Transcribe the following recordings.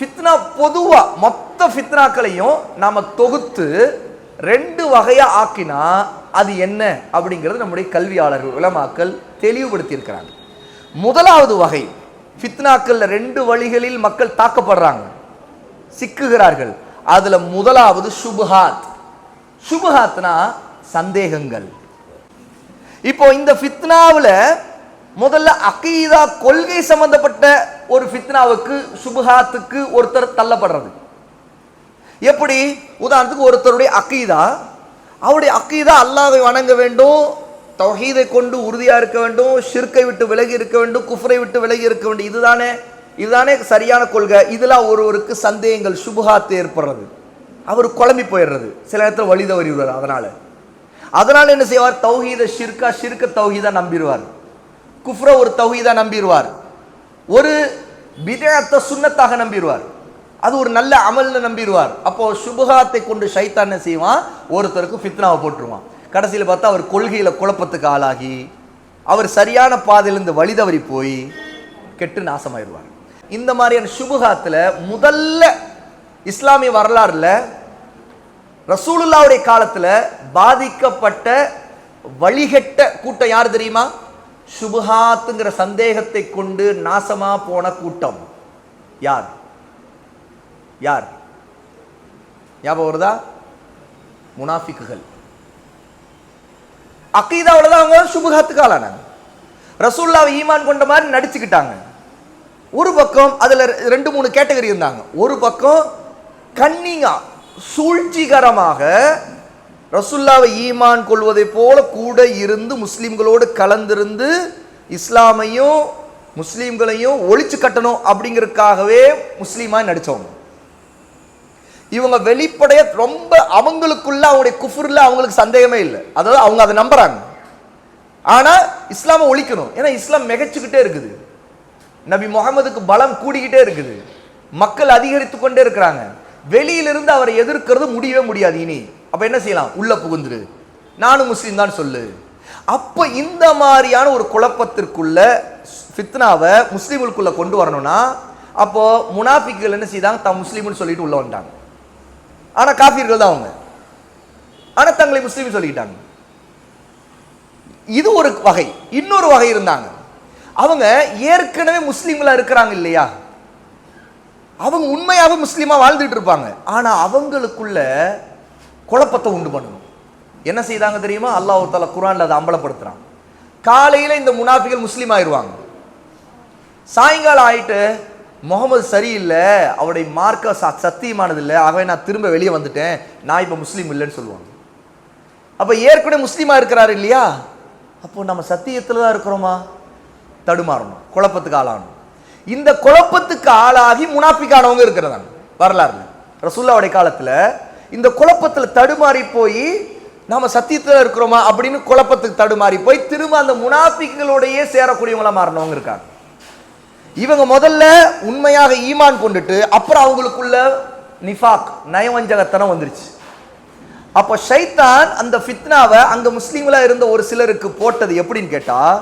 ஃபித்னா பொதுவாக மொத்த ஃபித்னாக்களையும் நாம் தொகுத்து ரெண்டு வகையாக ஆக்கினா அது என்ன அப்படிங்கிறது நம்முடைய கல்வியாளர்கள் உலமாக்கள் தெளிவுபடுத்தியிருக்கிறாங்க. முதலாவது வகை ஃபித்னாக்கள் ரெண்டு வழிகளில் மக்கள் தாக்கப்படுறாங்க. சிக்குகிறார்கள். அதில் முதலாவது சுபஹாத். சுபஹாத்னா சந்தேகங்கள். இப்போ இந்த ஃபித்னாவில் முதல்ல அகீதா கொள்கை சம்பந்தப்பட்ட ஒரு ஃபித்னாவுக்கு சுபஹாத்துக்கு ஒருத்தர் தள்ளப்படுறது. எப்படி? உதாரணத்துக்கு ஒருத்தருடைய அக்கீதா அவருடைய அக்கீதா அல்லாவை வணங்க வேண்டும் தௌஹீதை கொண்டு உறுதியாக இருக்க வேண்டும் ஷிர்கை விட்டு விலகி இருக்க வேண்டும் குஃப்ரை விட்டு விலகி இருக்க வேண்டும். இதுதானே இதுதானே சரியான கொள்கை. இதெல்லாம் ஒருவருக்கு சந்தேகங்கள் சுபஹாத்து ஏற்படுறது. அவர் குழம்பி போயிடுறது. சில நேரத்தில் வழி தவறி விடுவார் அதனால. அதனால என்ன செய்வார்? தௌஹீத ஷிர்கா ஷிர்க தௌஹீதா நம்பிடுவார். குஃப்ர ஒரு தௌஹீதாக நம்பிடுவார் ஒரு விதத்தை சுண்ணத்தாக நம்பிடுவார் அது ஒரு நல்ல அமல்னு நம்பிடுவார் அப்போ சுபகாத்தை கொண்டு ஷைத்தான் செய்வான்? ஒருத்தருக்கு ஃபித்னாவை போட்டுருவான். கடைசியில் பார்த்தா அவர் கொள்கையில் குழப்பத்துக்கு ஆளாகி அவர் சரியான பாதையிலிருந்து வழி தவறி போய் கெட்டு நாசமாயிடுவார். இந்த மாதிரியான சுபகாத்தில் முதல்ல இஸ்லாமிய வரலாறுல ரசூலுல்லாவுடைய காலத்தில் பாதிக்கப்பட்ட வழிகெட்ட கூட்டம் யார் தெரியுமா? சுபஹாத்துங்கிற சந்தேகத்தை கொண்டு நாசமா போன கூட்டம். யார்? யார்? ஞாபகம் வருதா? முனாஃபிக்குகள். அக்கீதாவோட தான் அவங்க சுபஹாத்துக்கு ஆளானாங்க ரசூல்லாவை ஈமான் கொண்ட மாதிரி நடிச்சுக்கிட்டாங்க. ஒரு பக்கம் அதுல ரெண்டு மூணு கேட்டகரி இருந்தாங்க. ஒரு பக்கம் கன்னிங்கா சூழ்ச்சிகரமாக ரசுல்லாவை ஈமான் கொள்வதை போல கூட இருந்து முஸ்லீம்களோடு கலந்திருந்து இஸ்லாமையும் முஸ்லீம்களையும் ஒழிச்சு கட்டணும் அப்படிங்கிறதுக்காகவே முஸ்லீமாக நடித்தவங்க இவங்க வெளிப்படைய ரொம்ப அவங்களுக்குள்ள அவங்களுடைய குஃபுரில் அவங்களுக்கு சந்தேகமே இல்லை. அதாவது அவங்க அதை நம்புறாங்க. ஆனால் இஸ்லாமை ஒழிக்கணும். ஏன்னா இஸ்லாம் மிகச்சுக்கிட்டே இருக்குது. நபி முகமதுக்கு பலம் கூடிக்கிட்டே இருக்குது. மக்கள் அதிகரித்து கொண்டே இருக்கிறாங்க. வெளியிலிருந்து அவரை எதிர்க்கிறது முடியவே முடியாது இனி. அப்போ என்ன செய்யலாம்? உள்ளே புகுந்துரு. நானும் முஸ்லீம் தான் சொல்லு. அப்போ இந்த மாதிரியான ஒரு குழப்பத்திற்குள்ள ஃபித்னாவை முஸ்லீம்களுக்குள்ளே கொண்டு வரணும்னா அப்போது முனாஃபிக்குகள் என்ன செய்தாங்க? தான் முஸ்லீம்னு சொல்லிட்டு உள்ள வந்துட்டாங்க. ஆனால் காஃபிர்கள் தான் அவங்க. ஆனால் தங்களை முஸ்லீம் சொல்லிக்கிட்டாங்க. இது ஒரு வகை. இன்னொரு வகை இருந்தாங்க. அவங்க ஏற்கனவே முஸ்லீம்களா இருக்கிறாங்க இல்லையா? அவங்க உண்மையாக முஸ்லீமாக வாழ்ந்துட்டு இருப்பாங்க. ஆனால் அவங்களுக்குள்ள குழப்பத்தை உண்டு பண்ணணும் என்ன செய்தாங்க தெரியுமா? அல்லாஹ் தாலா குரான்ல அதை அம்பலப்படுத்துறான். காலையில இந்த முனாஃபிகள் முஸ்லீம் ஆயிடுவாங்க. சாயங்காலம் ஆயிட்டு முகமது சரியில்லை அவருடைய மார்க்க ச- சத்தியமானது இல்லை ஆகவே நான் திரும்ப வெளியே வந்துட்டேன் நான் இப்போ முஸ்லீம் இல்லைன்னு சொல்லுவாங்க. அப்போ ஏற்கனவே முஸ்லீமா இருக்கிறாரு இல்லையா? அப்போ நம்ம சத்தியத்தில் தான் இருக்கிறோமா? தடுமாறணும் குழப்பத்துக்கு ஆளாகணும். இந்த குழப்பத்துக்கு ஆளாகி முனாஃபிக்கானவங்க இருக்கிறதாங்க வரலாறுல. ரசூல்லாவுடைய காலத்தில் இந்த குழப்பத்தில் தடுமாறி போய் நாம சத்தியத்தில் இருக்கிறோமா அப்படின்னு குழப்பத்துக்கு தடுமாறி போய் திரும்ப அந்த முனாஃபிக்குகளோடயே சேரக்கூடியவங்களா மாறினவங்க இருக்காங்க. இவங்க முதல்ல உண்மையாக ஈமான் கொண்டுட்டு அப்புறம் அவங்களுக்குள்ள நிஃபாக் நயவஞ்சகத்தனம் வந்துருச்சு. அப்போ ஷைத்தான் அந்த ஃபித்னாவை அங்கே முஸ்லீம்களாக இருந்த ஒரு சிலருக்கு போட்டது எப்படின்னு கேட்டால்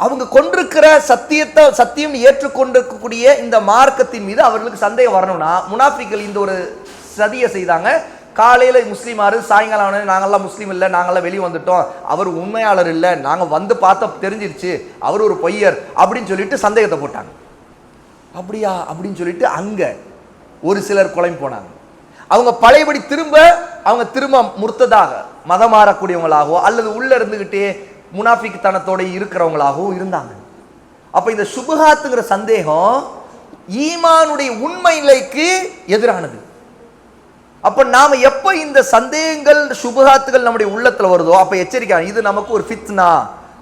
அவங்க கொண்டிருக்கிற சத்தியத்தை சத்தியம் ஏற்றுக்கொண்டிருக்கக்கூடிய இந்த மார்க்கத்தின் மீது அவர்களுக்கு சந்தேகம் வரணும்னா முனாஃபிக்கள் இந்த ஒரு சதியை செய்தாங்க. காலையில் முஸ்லீம் ஆறு சாயங்காலம் ஆனால் நாங்கள்லாம் முஸ்லீம் இல்லை நாங்கள்லாம் வெளியே வந்துட்டோம். அவர் உண்மையாளர் இல்லை நாங்கள் வந்து பார்த்தா தெரிஞ்சிருச்சு. அவர் ஒரு பொய்யர் அப்படின்னு சொல்லிட்டு சந்தேகத்தை போட்டாங்க. அப்படியா? அப்படின்னு சொல்லிட்டு அங்கே ஒரு சிலர் குலம் போனாங்க. அவங்க பழையபடி திரும்ப அவங்க திரும்ப முர்த்ததாக மதம் மாறக்கூடியவங்களாகவோ அல்லது உள்ள இருந்துகிட்டே முனாஃபிக் தனத்தோட இருக்கிறவங்களாகவோ இருந்தாங்க. அப்போ இந்த சுபஹாத்துங்கிற சந்தேகம் ஈமானுடைய உண்மை நிலைக்கு எதிரானது. அப்போ நாம் எப்போ இந்த சந்தேகங்கள் சுபஹாத்துகள் நம்முடைய உள்ளத்தில் வருதோ அப்போ எச்சரிக்கை இது நமக்கு ஒரு ஃபித்னா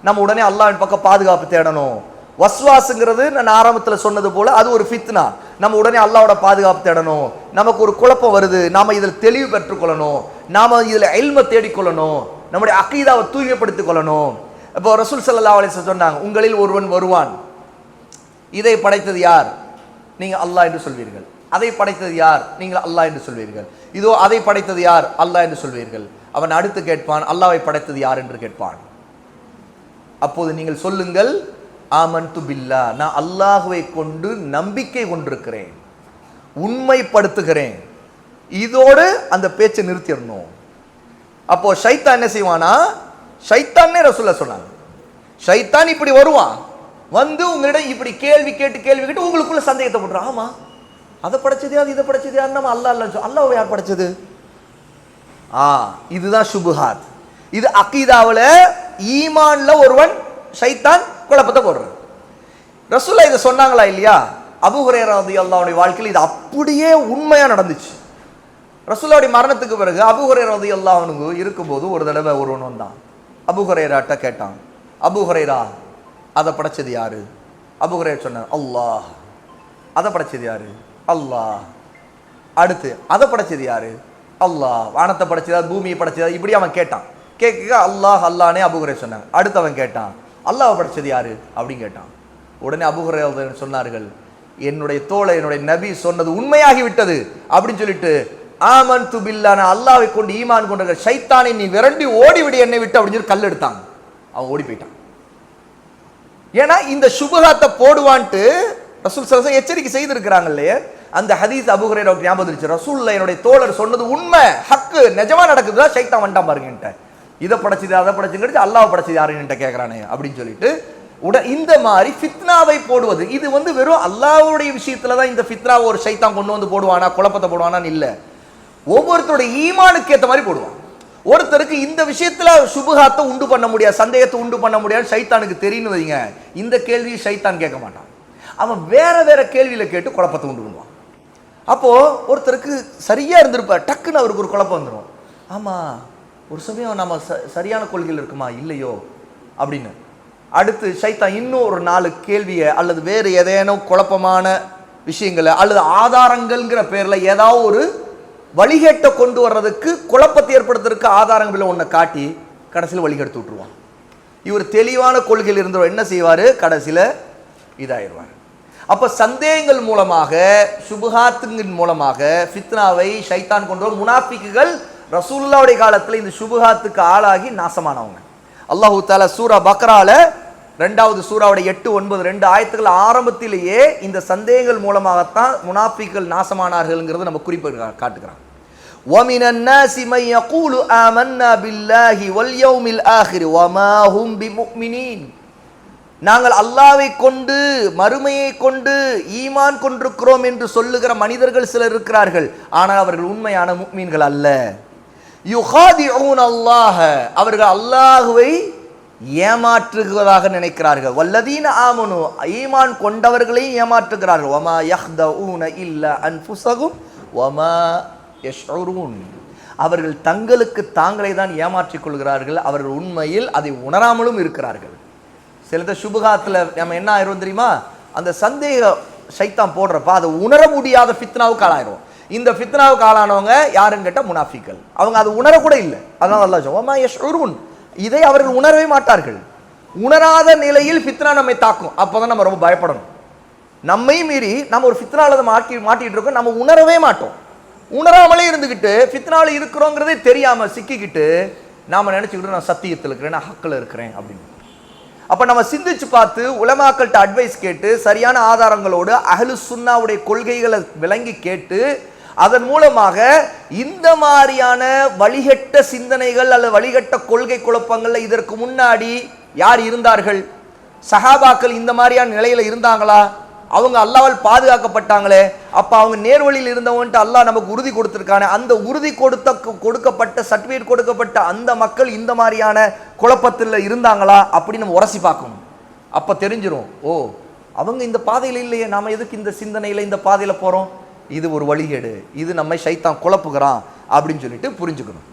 நம்ம உடனே அல்லாவின் பக்கம் பாதுகாப்பு தேடணும். வஸ்வாசுங்கிறது நான் ஆரம்பத்தில் சொன்னது போல் அது ஒரு ஃபித்னா நம்ம உடனே அல்லாவோட பாதுகாப்பு தேடணும். நமக்கு ஒரு குழப்பம் வருது. நாம் இதில் தெளிவு பெற்றுக்கொள்ளணும். நாம் இதில் எல்மை தேடிக்கொள்ளணும். நம்முடைய அக்கீதாவை தூய்மைப்படுத்திக் கொள்ளணும். இப்போ ரசூல் சல்லா அலிஸ் சொன்னாங்க உங்களில் ஒருவன் வருவான். இதை படைத்தது யார்? நீங்கள் அல்லாஹ் என்று சொல்வீர்கள். அதை படைத்தது யார்? நீங்கள் அல்லாஹ் என்று சொல்வீர்கள். இதோ அதை படைத்தது யார்? அல்லாஹ் என்று சொல்வீர்கள். அவன் அடுத்து கேட்பான் அல்லாவை படைத்தது யார்? என்று கேட்பான். அப்போது நீங்கள் சொல்லுங்கள் ஆமன்து பில்லா நான் அல்லாஹுவை கொண்டு நம்பிக்கை கொண்டிருக்கிறேன். உண்மைப்படுத்துகிறேன். இதோடு அந்த பேச்சை நிறுத்திடணும். அப்போ ஷைத்தான் என்ன செய்வானா? ஷைத்தானே ரசூல்ல சொன்னாங்க. ஷைத்தான் இப்படி வருவான். வந்து உங்களிடம் இப்படி கேள்வி கேட்டு கேள்வி கேட்டு உங்களுக்குள்ள சந்தேகத்தை ஆமா. அதை படைச்சது யார் இதை படைச்சது யார்? நம்ம அல்லா அல்ல அல்லாவை யார் படைச்சது? ஆ இதுதான் சுபுஹாத் இது அக்கீதாவில் ஈமான்ல ஒருவன் ஷைத்தான் குழப்பத்தை போடுறான். ரசூல்லா இதை சொன்னாங்களா இல்லையா? அபு வந்து அல்லாவுடைய வாழ்க்கையில் இது அப்படியே உண்மையாக நடந்துச்சு. ரசூலுடைய மரணத்துக்கு பிறகு அபு வந்து அல்லாவனுக்கு இருக்கும்போது ஒரு தடவை ஒருவன் வந்தான். அபுஹுரேராட்ட கேட்டான். அபுஹுரேரா அதை படைச்சது யாரு? அபு ஹுரேரா அல்லாஹ். அதை படைச்சது யாரு? அல்லாஹ். அடுத்து அதை படைச்சது யாரு? அல்லாஹ். வானத்தை படைச்சதா பூமியை படைச்சதா? இப்படி அவன் கேட்டான். கேட்க அல்லாஹ் அல்லானே அபுகுரே சொன்னாங்க. அடுத்து அவன் கேட்டான் அல்லாஹ் படைச்சது யாரு? அப்படின்னு கேட்டான். உடனே அபுகுரே சொன்னார்கள் என்னுடைய தோழ என்னுடைய நபி சொன்னது உண்மையாகி விட்டது. அப்படின்னு சொல்லிட்டு ஆமன் துபில்லான அல்லாவை கொண்டு ஈமான் கொண்ட ஷைத்தானை நீ விரண்டி ஓடிவிடு என்னை விட்டு. அப்படின்னு சொல்லி கல் எடுத்தான். அவன் ஓடி போயிட்டான். ஏன்னா இந்த சுபகாத்தை போடுவான்ட்டு ரசூல் சரசன் எச்சரிக்கை செய்திருக்கிறாங்க இல்லையே அந்த ஹதீஸ் அபுஹுரேரா ஞாபகம் இருந்துச்சு ரசூல்ல என்னுடைய தோழர் சொன்னது உண்மை ஹக்கு நிஜமா நடக்குதுதான் ஷைத்தான் வந்துட்டான் பாருங்கன்ட்ட இதை படைச்சது அதை படைச்சுங்கிறது அல்லாஹ் படைச்சது யாருன்னு கேட்கறானே அப்படின்னு சொல்லிட்டு உட இந்த மாதிரி ஃபித்னாவை போடுவது இது வந்து வெறும் அல்லாவுடைய விஷயத்துல தான் இந்த ஃபித்னாவை ஒரு ஷைத்தான் கொண்டு வந்து போடுவானா குழப்பத்தை போடுவானான்னு இல்லை. ஒவ்வொருத்தருடைய ஈமானுக்கு ஏற்ற மாதிரி போடுவான். ஒருத்தருக்கு இந்த விஷயத்துல சுபுகாத்தை உண்டு பண்ண முடியாது சந்தேகத்தை உண்டு பண்ண முடியாது சைத்தானுக்கு தெரியும்னு வைங்க. இந்த கேள்வி சைத்தான் கேட்க மாட்டான். அவன் வேற வேற கேள்வியில கேட்டு குழப்பத்தை உண்டு பண்ணுவான். அப்போது ஒருத்தருக்கு சரியாக இருந்திருப்பார் டக்குன்னு அவருக்கு ஒரு குழப்பம் வந்துடும் ஆமாம் ஒரு சமயம் நம்ம ச- சரியான கொள்கையில் இருக்குமா? இல்லையோ அப்படின்னு. அடுத்து சைத்தான் இன்னும் ஒரு நாலு கேள்வியை அல்லது வேறு ஏதேனும் குழப்பமான விஷயங்களை அல்லது ஆதாரங்கள்ங்கிற பேரில் ஏதாவது ஒரு வழிகேட்டை கொண்டு வர்றதுக்கு குழப்பத்தை ஏற்படுத்துறதுக்கு ஆதாரங்களை ஒன்றை காட்டி கடைசியில் வழிகெடுத்து விட்ருவான் இவர் தெளிவான கொள்கையில் இருந்தவர் என்ன செய்வார்? கடைசியில் இதாயிருவார் அப்போ சந்தேகங்கள் மூலமாக சுபுகாத்துங்கின் மூலமாக ஃபித்னாவை ஷைத்தான் கொண்டு வரும் முனாஃபிக்குகள் ரசூலுல்லாவுடைய காலத்தில் இந்த சுபுகாத்துக்கு ஆளாகி நாசமானவங்க அல்லாஹு தாலா சூரா பக்ரால ரெண்டாவது சூறாவுடைய எட்டு ஒன்பது ரெண்டு ஆயத்துக்கள் ஆரம்பத்திலேயே இந்த சந்தேகங்கள் மூலமாகத்தான் முனாஃபிக்கள் நாசமானார்கள்ங்கிறது நம்ம குறிப்பு காட்டுகிறான் وَمِنَ النَّاسِ مَن يَقُولُ آمَنَّا بِاللَّهِ وَالْيَوْمِ الْآخِرِ وَمَا هُمْ بِمُؤْمِنِينَ நாங்கள் அல்லாவை கொண்டு மறுமையை கொண்டு ஈமான் கொண்டிருக்கிறோம் என்று சொல்லுகிற மனிதர்கள் சிலர் இருக்கிறார்கள். ஆனால் அவர்கள் உண்மையான முக்மீன்கள் அல்ல. யுகாதிஊன் அல்லாஹ. அவர்கள் அல்லாஹுவை ஏமாற்றுகிறதாக நினைக்கிறார்கள். வல்லதீன ஆமனு. ஈமான் கொண்டவர்களையும் ஏமாற்றுகிறார்கள். வமா யஹ்தஊன இல்ல அன்புசகும் வமா யஷ்உரூன். அவர்கள் தங்களுக்கு தாங்களே தான் ஏமாற்றிக் கொள்கிறார்கள். அவர்கள் உண்மையில் அதை உணராமலும் இருக்கிறார்கள். சிலத சுபகாத்தில் நம்ம என்ன ஆயிரும் தெரியுமா? அந்த சந்தேக சைத்தான் போடுறப்ப அதை உணர முடியாத ஃபித்னாவுக்கு ஆளாயிரும். இந்த ஃபித்னாவுக்கு ஆளானவங்க யாருன்னு கேட்டால் முனாஃபிக்கள். அவங்க அது உணரக்கூட இல்லை. அதனால நல்லா சொல்லுவான், "வமா யஷ்உரூன்." இதை அவர்கள் உணரவே மாட்டார்கள். உணராத நிலையில் ஃபித்னா நம்மை தாக்கும். அப்பதான் நம்ம ரொம்ப பயப்படணும். நம்மை மீறி நம்ம ஒரு ஃபித்னால மாட்டி மாட்டிகிட்டு இருக்கோம். நம்ம உணரவே மாட்டோம். உணராமலே இருந்துக்கிட்டு ஃபித்னாவில் இருக்கிறோங்கிறதே தெரியாமல் சிக்கிக்கிட்டு நாம் நினச்சிக்கிட்டு நான் சத்தியத்தில் இருக்கிறேன் நான் ஹக்கில் இருக்கிறேன் அப்படின்னு. அப்போ நம்ம சிந்திச்சு பார்த்து உலமாக்கள்கிட்ட அட்வைஸ் கேட்டு சரியான ஆதாரங்களோடு அகலு சுன்னாவுடைய கொள்கைகளை விளங்கி கேட்டு அதன் மூலமாக இந்த மாதிரியான வழிகட்ட சிந்தனைகள் அல்லது வழிகட்ட கொள்கை குழப்பங்கள்ல இதற்கு முன்னாடி யார் இருந்தார்கள்? சஹாபாக்கள் இந்த மாதிரியான நிலையில இருந்தாங்களா? அவங்க அல்லாவால் பாதுகாக்கப்பட்டாங்களே? அப்ப அவங்க நேர்வழியில் இருந்தவன்ட்டு அல்லாஹ் நமக்கு உறுதி கொடுத்துருக்கானே? அந்த உறுதி கொடுத்த கொடுக்கப்பட்ட சர்டிஃபிகேட் கொடுக்கப்பட்ட அந்த மக்கள் இந்த மாதிரியான குழப்பத்தில் இருந்தாங்களா அப்படின்னு நம்ம உரசி பார்க்கணும். அப்போ தெரிஞ்சிடும் ஓ அவங்க இந்த பாதையில் இல்லையே நாம எதுக்கு இந்த சிந்தனையில் இந்த பாதையில் போகிறோம் இது ஒரு வழிகேடு இது நம்மை சைத்தான் குழப்புகிறான் அப்படின்னு சொல்லிட்டு புரிஞ்சுக்கணும்.